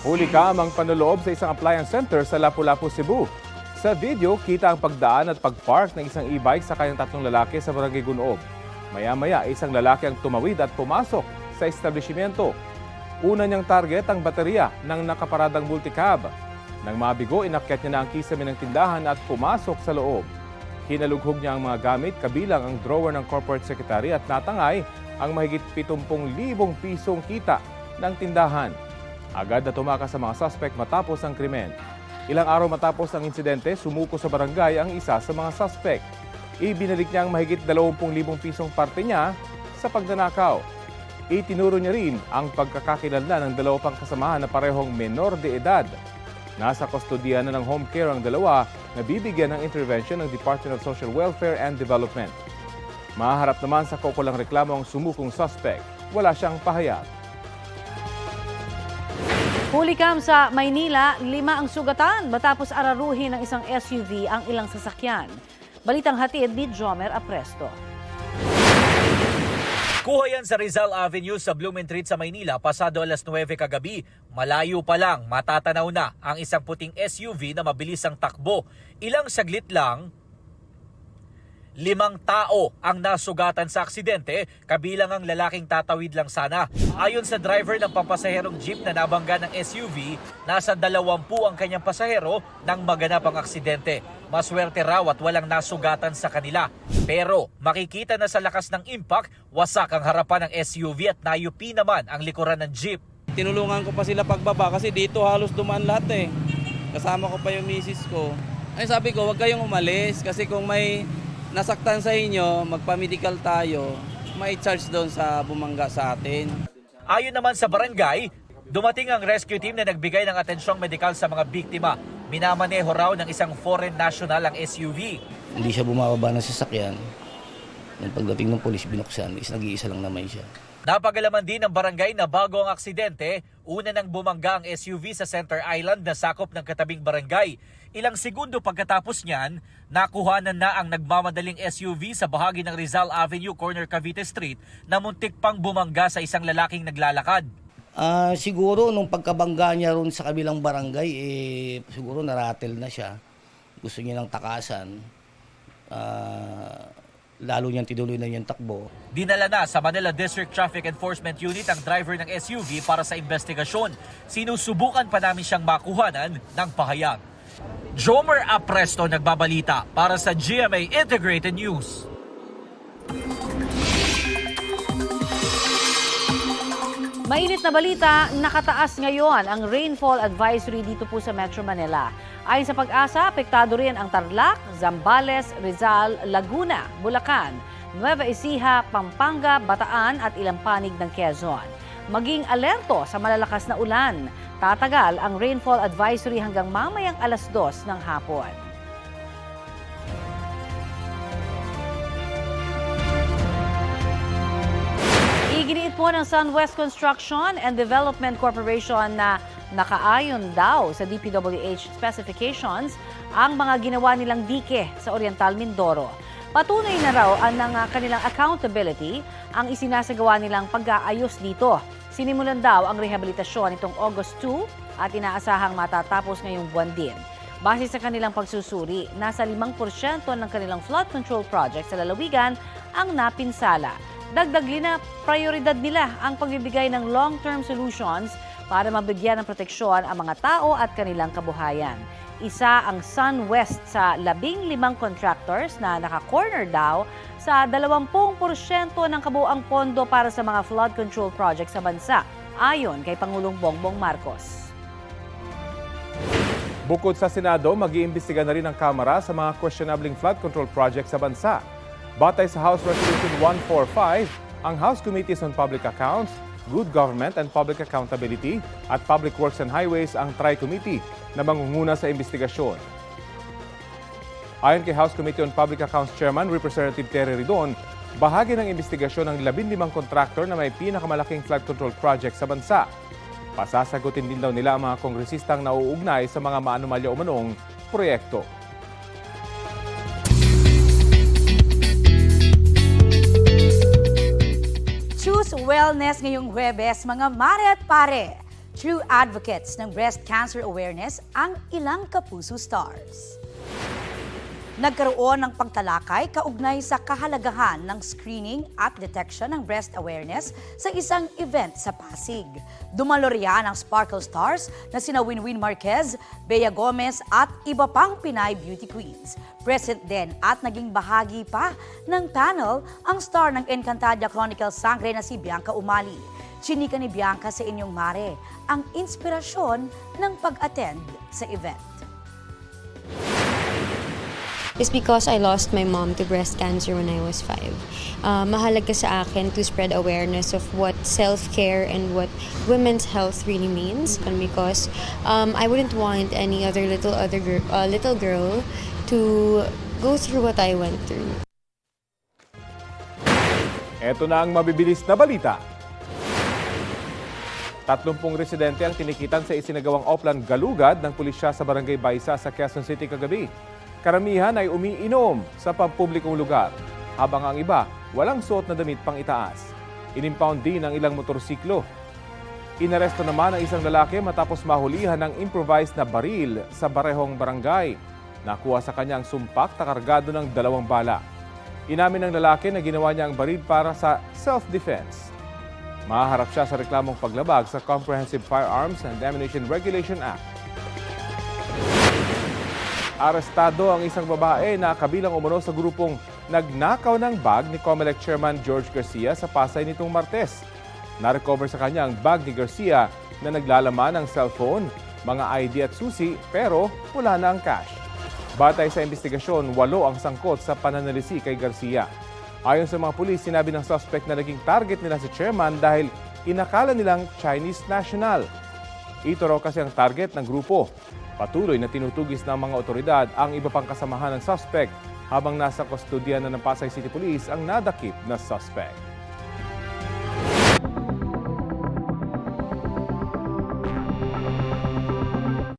Huli ka ang panloloob sa isang appliance center sa Lapu-Lapu, Cebu. Sa video, kita ang pagdaan at pagpark ng isang e-bike sa kanyang tatlong lalaki sa Barangay Gunoob. Maya-maya, isang lalaki ang tumawid at pumasok sa establishmento. Una niyang target ang baterya ng nakaparadang multicab. Nang mabigo, inakyat niya na ang kisame ng tindahan at pumasok sa loob. Hinalughog niya ang mga gamit kabilang ang drawer ng corporate secretary at natangay ang mahigit 70,000 pisong kita ng tindahan. Agad na tumakas sa mga suspect matapos ang krimen. Ilang araw matapos ang insidente, sumuko sa barangay ang isa sa mga suspect. Ibinalik niya ang mahigit 20,000 pisong parte niya sa pagnanakaw. Itinuro niya rin ang pagkakakilanlan ng dalawa pang kasamahan na parehong menor de edad. Nasa kustodiya na ng home care ang dalawa na bibigyan ng intervention ng Department of Social Welfare and Development. Maharap naman sa kokolang reklamo ang sumukong suspect. Wala siyang pahayag. Huli sa Maynila, lima ang sugatan matapos araruhin ng isang SUV ang ilang sasakyan. Balitang hatid ni Jomer Apresto. Kuha yan sa Rizal Avenue sa Blumentritt sa Maynila pasado alas 9 kagabi. Malayo pa lang, matatanaw na ang isang puting SUV na mabilis ang takbo. Ilang saglit lang, limang tao ang nasugatan sa aksidente, kabilang ang lalaking tatawid lang sana. Ayon sa driver ng pampasaherong jeep na nabangga ng SUV, nasa dalawampu ang kanyang pasahero nang maganap ang aksidente. Maswerte raw at walang nasugatan sa kanila. Pero makikita na sa lakas ng impact, wasak ang harapan ng SUV at nayupi naman ang likuran ng jeep. Tinulungan ko pa sila pagbaba kasi dito halos dumaan lahat eh. Kasama ko pa yung misis ko. Ay sabi ko, huwag kayong umalis kasi kung may nasaktan sa inyo, magpa-medical tayo, may charge doon sa bumangga sa atin. Ayon naman sa barangay, dumating ang rescue team na nagbigay ng atensyong medikal sa mga biktima. Minamaneho raw ng isang foreign national ang SUV. Hindi siya bumababa ng sasakyan. Nung pagdating ng polis, binuksan, is nag-iisa lang naman siya. Napagalaman din ng barangay na bago ang aksidente, una nang bumangga ang SUV sa Center Island na sakop ng katabing barangay. Ilang segundo pagkatapos niyan, nakuhanan na ang nagmamadaling SUV sa bahagi ng Rizal Avenue, corner Cavite Street na muntik pang bumangga sa isang lalaking naglalakad. Ah, siguro nung pagkabangga niya ron sa kabilang barangay, eh, siguro naratel na siya. Gusto niya ng takasan. Ah, lalo niyang tinuloy na niyang takbo. Dinala na sa Manila District Traffic Enforcement Unit ang driver ng SUV para sa investigasyon. Sinusubukan pa namin siyang makuhanan ng pahayag. Jomer Apresto nagbabalita para sa GMA Integrated News. Mainit na balita, nakataas ngayon ang rainfall advisory dito po sa Metro Manila. Ayon sa pag-asa, apektado rin ang Tarlac, Zambales, Rizal, Laguna, Bulacan, Nueva Ecija, Pampanga, Bataan at ilang panig ng Quezon. Maging alerto sa malalakas na ulan. Tatagal ang rainfall advisory hanggang mamayang alas 2 ng hapon. Iginiit po ng Sunwest Construction and Development Corporation na nakaayon daw sa DPWH specifications ang mga ginawa nilang dike sa Oriental Mindoro. Patunay na raw ang ng ah, kanilang accountability ang isinasagawa nilang pag-aayos dito. Sinimulan daw ang rehabilitasyon itong August 2 at inaasahang matatapos ngayong buwan din. Base sa kanilang pagsusuri, nasa 5% ng kanilang flood control project sa lalawigan ang napinsala. Dagdag na prioridad nila ang pagbibigay ng long-term solutions para mabigyan ng proteksyon ang mga tao at kanilang kabuhayan. Isa ang SunWest sa labing limang contractors na naka-corner daw sa 20% ng kabuang pondo para sa mga flood control project sa bansa, ayon kay Pangulong Bongbong Marcos. Bukod sa Senado, mag-iimbestiga na rin ang Kamara sa mga questionabling flood control project sa bansa. Batay sa House Resolution 145, ang House Committees on Public Accounts, Good Government and Public Accountability at Public Works and Highways ang Tri-Committee na mangunguna sa investigasyon. Ayon kay House Committee on Public Accounts Chairman Representative Terry Ridon, bahagi ng investigasyon ng 15 kontraktor na may pinakamalaking flood control project sa bansa. Pasasagutin din daw nila ang mga kongresistang nauugnay sa mga maanumalya umanong proyekto. Choose Wellness ngayong Huwebes, mga mare at pare. True advocates ng breast cancer awareness ang ilang kapuso stars. Nagkaroon ng pagtalakay kaugnay sa kahalagahan ng screening at detection ng breast awareness sa isang event sa Pasig. Dumalo riyan ang Sparkle Stars na sina Winwin Marquez, Bea Gomez at iba pang Pinay beauty queens. Present din at naging bahagi pa ng panel ang star ng Encantadia Chronicles Sangre na si Bianca Umali. Chinika ni Bianca sa inyong mare ang inspirasyon ng pag-attend sa event. Is because I lost my mom to breast cancer when I was five. Uh, mahalaga sa akin to spread awareness of what self-care and what women's health really means. And because um, I wouldn't want any other little other girl, uh, little girl to go through what I went through. Ito na ang mabibilis na balita. 30 residente ang tinikitan sa isinagawang Oplan Galugad ng pulisya sa Barangay Baisa sa Quezon City kagabi. Karamihan ay umiinom sa pampublikong lugar, habang ang iba walang suot na damit pang itaas. Inimpound din ang ilang motorsiklo. Inaresto naman ang isang lalaki matapos mahulihan ng improvised na baril sa barehong barangay. Nakuha sa kanyang sumpak na ng dalawang bala. Inamin ng lalaki na ginawa niya ang baril para sa self-defense. Mahaharap siya sa reklamong paglabag sa Comprehensive Firearms and Ammunition Regulation Act. Arestado ang isang babae na kabilang umano sa grupong nagnakaw ng bag ni Comelec Chairman George Garcia sa Pasay nitong Martes. Narecover sa kanya ang bag ni Garcia na naglalaman ng cellphone, mga ID at susi pero wala na ang cash. Batay sa investigasyon, walo ang sangkot sa pananalisi kay Garcia. Ayon sa mga pulis, sinabi ng suspect na naging target nila si chairman dahil inakala nilang Chinese national. Ito raw kasi ang target ng grupo. Patuloy na tinutugis ng mga otoridad ang iba pang kasamahan ng suspect habang nasa kustodya na ng Pasay City Police ang nadakip na suspect.